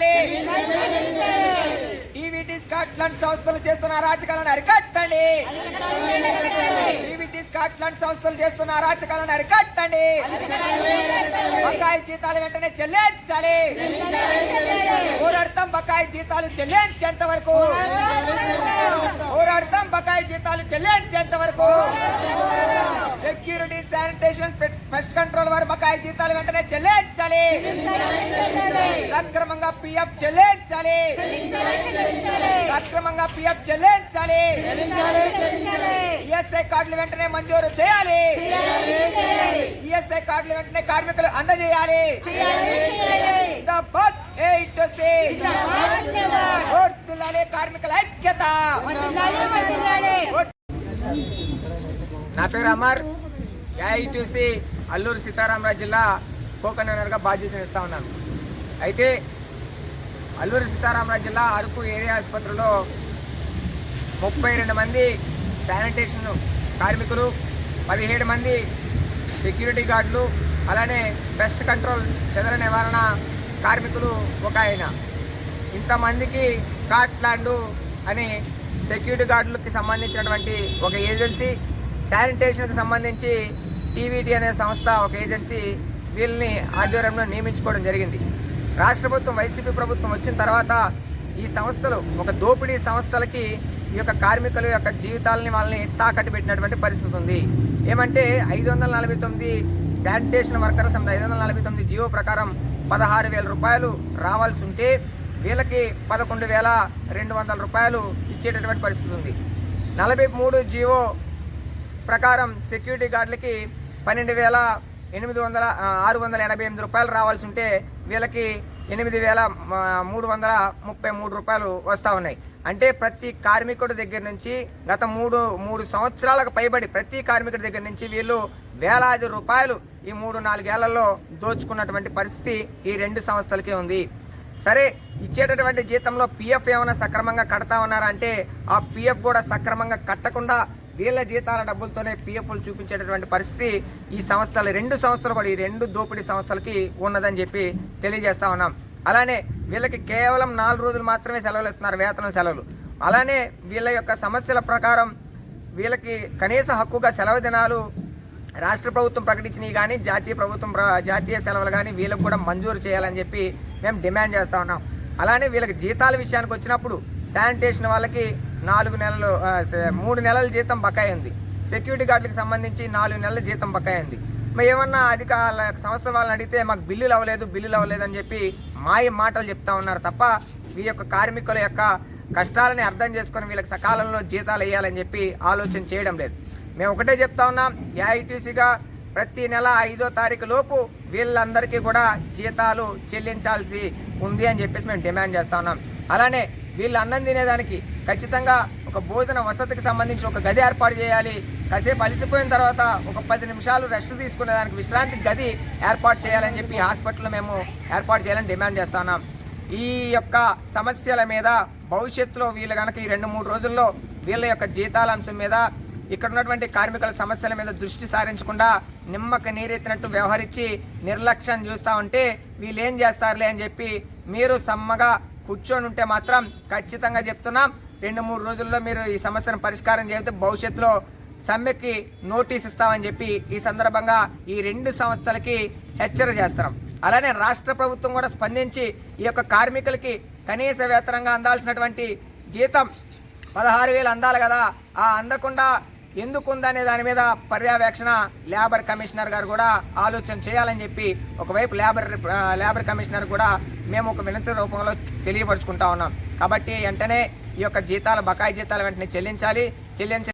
చెల్లించాలి TVT Scotland సంస్థలు చేస్తున్న అరాచకాలను అరికట్టండి. టీవీటీ స్కాట్లాండ్ సంస్థలు చేస్తున్న అరాచకాలను అరికట్టండి. బకాయి జీతాలు వెంటనే చెల్లించాలి. పోరాడతాం బకాయి జీతాలు చెల్లించేంత వరకు. పోరాడతాం బకాయి జీతాలు చెల్లించేంత వరకు. సెక్యూరిటీ శానిటేషన్ పెస్ట్ కంట్రోల్ వారి బకాయి జీతాలు వెంటనే చెల్లించాలి. సక్రమంగా పిఎఫ్ చెల్లించాలి. సక్రమంగా పిఎఫ్ చెల్లించాలి. ఈఎస్ఐ కార్డులు వెంటనే మంజూరు చేయాలి. ఈఎస్ఐ కార్డులు వెంటనే కార్మికులు అందజేయాలి. కార్మికుల ఐక్యత. నా పేరు అమర్. ఏఐటీసీ అల్లూరు సీతారామరాజు జిల్లా కోకనగర్గా బాధ్యత ఇస్తా ఉన్నాను. అయితే అల్లూరు సీతారామరాజు జిల్లా అరకు ఏరియా ఆసుపత్రిలో ముప్పై రెండు మంది శానిటేషన్ కార్మికులు పదిహేడు మంది సెక్యూరిటీ గార్డులు అలానే పెస్ట్ కంట్రోల్ చెదల నివారణ కార్మికులు ఒక ఆయన. ఇంతమందికి స్కాట్లాండ్ అని సెక్యూరిటీ గార్డులకి సంబంధించినటువంటి ఒక ఏజెన్సీ శానిటేషన్కి సంబంధించి టీవీటీ అనే సంస్థ ఒక ఏజెన్సీ వీళ్ళని ఆధ్వర్యంలో నియమించుకోవడం జరిగింది. రాష్ట్ర ప్రభుత్వం వైసీపీ ప్రభుత్వం వచ్చిన తర్వాత ఈ సంస్థలు ఒక దోపిడీ సంస్థలకి ఈ యొక్క కార్మికుల యొక్క జీవితాలని వాళ్ళని తాకట్టు పెట్టినటువంటి పరిస్థితి ఉంది. ఏమంటే ఐదు వందల నలభై తొమ్మిది శానిటేషన్ వర్కర్స్ ఐదు వందల నలభై తొమ్మిది జియో ప్రకారం పదహారు వేల రూపాయలు రావాల్సి ఉంటే వీళ్ళకి పదకొండు వేల రెండు వందల రూపాయలు ఇచ్చేటటువంటి పరిస్థితి ఉంది. నలభై మూడు జియో ప్రకారం సెక్యూరిటీ గార్డులకి పన్నెండు వేల ఎనిమిది వందల ఆరు వందల ఎనభై ఎనిమిది రూపాయలు రావాల్సి ఉంటే వీళ్ళకి ఎనిమిది వేల మూడు వందల ముప్పై మూడు రూపాయలు వస్తూ ఉన్నాయి. అంటే ప్రతి కార్మికుడి దగ్గర నుంచి గత మూడు మూడు సంవత్సరాలకు పైబడి ప్రతి కార్మికుడి దగ్గర నుంచి వీళ్ళు వేలాది రూపాయలు ఈ మూడు నాలుగేళ్ళలో దోచుకున్నటువంటి పరిస్థితి ఈ రెండు సంస్థలకే ఉంది. సరే ఇచ్చేటటువంటి జీతంలో పిఎఫ్ ఏమైనా సక్రమంగా కడతా ఉన్నారా అంటే ఆ పిఎఫ్ కూడా సక్రమంగా కట్టకుండా వీళ్ళ జీతాల డబ్బులతోనే పిఎఫ్లు చూపించేటటువంటి పరిస్థితి ఈ సంస్థలు రెండు సంస్థలు కూడా ఈ రెండు దోపిడీ సంస్థలకి ఉన్నదని చెప్పి తెలియజేస్తా ఉన్నాం. అలానే వీళ్ళకి కేవలం నాలుగు రోజులు మాత్రమే సెలవులు ఇస్తున్నారు వేతనం సెలవులు. అలానే వీళ్ళ యొక్క సమస్యల ప్రకారం వీళ్ళకి కనీస హక్కుగా సెలవు దినాలు రాష్ట్ర ప్రభుత్వం ప్రకటించినవి కానీ జాతీయ ప్రభుత్వం జాతీయ సెలవులు కానీ వీళ్ళకి కూడా మంజూరు చేయాలని చెప్పి మేము డిమాండ్ చేస్తూ ఉన్నాం. అలానే వీళ్ళకి జీతాల విషయానికి వచ్చినప్పుడు శానిటేషన్ వాళ్ళకి నాలుగు నెలలు మూడు నెలల జీతం బకాయి ఉంది సెక్యూరిటీ గార్డులకు సంబంధించి నాలుగు నెలల జీతం బకాయి ఉంది మరి ఏమన్నా అధిక సంస్థ వాళ్ళని అడిగితే మాకు బిల్లులు అవ్వలేదు బిల్లులు అవ్వలేదు అని చెప్పి మాయ మాటలు చెప్తా ఉన్నారు తప్ప ఈ యొక్క కార్మికుల యొక్క కష్టాలని అర్థం చేసుకొని వీళ్ళకి సకాలంలో జీతాలు వేయాలని చెప్పి ఆలోచన చేయడం లేదు. మేము ఒకటే చెప్తా ఉన్నాం ఏఐటీసీగా ప్రతి నెల ఐదో తారీఖు లోపు వీళ్ళందరికీ కూడా జీతాలు చెల్లించాల్సి ఉంది అని చెప్పేసి మేము డిమాండ్ చేస్తా ఉన్నాం. అలానే వీళ్ళు అన్నం తినేదానికి ఖచ్చితంగా ఒక భోజన వసతికి సంబంధించి ఒక గది ఏర్పాటు చేయాలి. కాసేపు అలిసిపోయిన తర్వాత ఒక పది నిమిషాలు రెస్ట్ తీసుకునేదానికి విశ్రాంతి గది ఏర్పాటు చేయాలని చెప్పి హాస్పిటల్లో మేము ఏర్పాటు చేయాలని డిమాండ్ చేస్తున్నాం ఈ యొక్క సమస్యల మీద భవిష్యత్తులో వీళ్ళు కనుక ఈ రెండు మూడు రోజుల్లో వీళ్ళ యొక్క జీతాల అంశం మీద ఇక్కడ ఉన్నటువంటి కార్మికుల సమస్యల మీద దృష్టి సారించకుండా నిమ్మక నీరెత్తినట్టు వ్యవహరించి నిర్లక్ష్యం చూస్తూ ఉంటే వీళ్ళు ఏం చేస్తారులే అని చెప్పి మీరు సమ్మగా కూర్చొని ఉంటే మాత్రం ఖచ్చితంగా చెప్తున్నాం. రెండు మూడు రోజుల్లో మీరు ఈ సమస్యను పరిష్కారం చేస్తే భవిష్యత్తులో సమ్మెకి నోటీస్ ఇస్తామని చెప్పి ఈ సందర్భంగా ఈ రెండు సంస్థలకి హెచ్చరిక చేస్తున్నాం. అలానే రాష్ట్ర ప్రభుత్వం కూడా స్పందించి ఈ యొక్క కార్మికులకి కనీస వేతనంగా అందాల్సినటువంటి జీతం పదహారు వేలు అందాలి కదా. ఆ అందకుండా ఎందుకు ఉందనే దాని మీద పర్యవేక్షణ లేబర్ కమిషనర్ గారు కూడా ఆలోచన చేయాలని చెప్పి ఒకవైపు లేబర్ లేబర్ కమిషనర్ కూడా మేము ఒక వినతి రూపంలో తెలియపరుచుకుంటా ఉన్నాం. కాబట్టి వెంటనే ఈ యొక్క జీతాలు బకాయి జీతాలు వెంటనే చెల్లించాలి. చెల్లించ